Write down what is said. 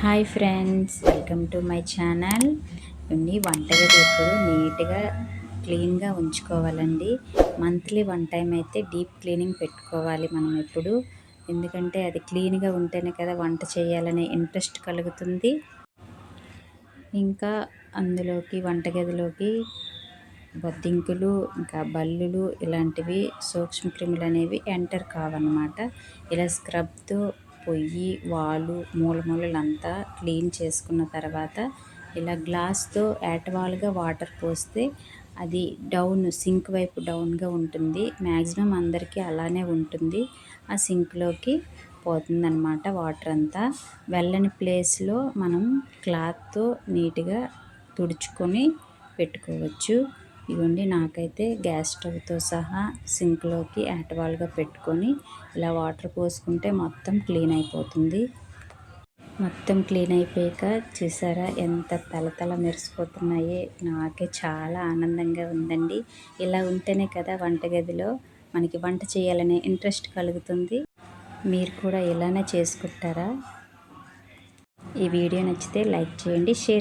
Hi friends welcome to my channel. ఇవన్నీ వంటగది ఎప్పుడు నీట్గా క్లీన్గా ఉంచుకోవాలండి. మంత్లీ వన్ టైం అయితే డీప్ క్లీనింగ్ పెట్టుకోవాలి మనం ఎప్పుడు. ఎందుకంటే అది క్లీన్గా ఉంటేనే కదా వంట చేయాలనే ఇంట్రెస్ట్ కలుగుతుంది. ఇంకా అందులోకి వంటగదిలోకి బొద్దింకులు ఇంకా బల్లులు ఇలాంటివి సూక్ష్మక్రిములు అనేవి ఎంటర్ కావన్నమాట. ఇలా స్క్రబ్తో పొయ్యి వాలు మూల మూలలంతా క్లీన్ చేసుకున్న తర్వాత ఇలా గ్లాస్తో ఏటవాలుగా వాటర్ పోస్తే అది డౌన్ సింక్ వైపు డౌన్గా ఉంటుంది. మ్యాక్సిమం అందరికీ అలానే ఉంటుంది. ఆ సింక్లోకి పోతుందన్నమాట వాటర్ అంతా. వెళ్ళని ప్లేస్లో మనం క్లాత్తో నీట్గా తుడుచుకొని పెట్టుకోవచ్చు. ఇవ్వండి. నాకైతే గ్యాస్ స్టవ్తో సహా సింక్లోకి యాటవాల్గా పెట్టుకొని ఇలా వాటర్ పోసుకుంటే మొత్తం క్లీన్ అయిపోతుంది. మొత్తం క్లీన్ అయిపోయాక చూసారా ఎంత తలతల మెరిసిపోతున్నాయి. నాకే చాలా ఆనందంగా ఉందండి. ఇలా ఉంటేనే కదా వంటగదిలో మనకి వంట చేయాలనే ఇంట్రెస్ట్ కలుగుతుంది. మీరు కూడా ఇలానే చేసుకుంటారా? ఈ వీడియో నచ్చితే లైక్ చేయండి షేర్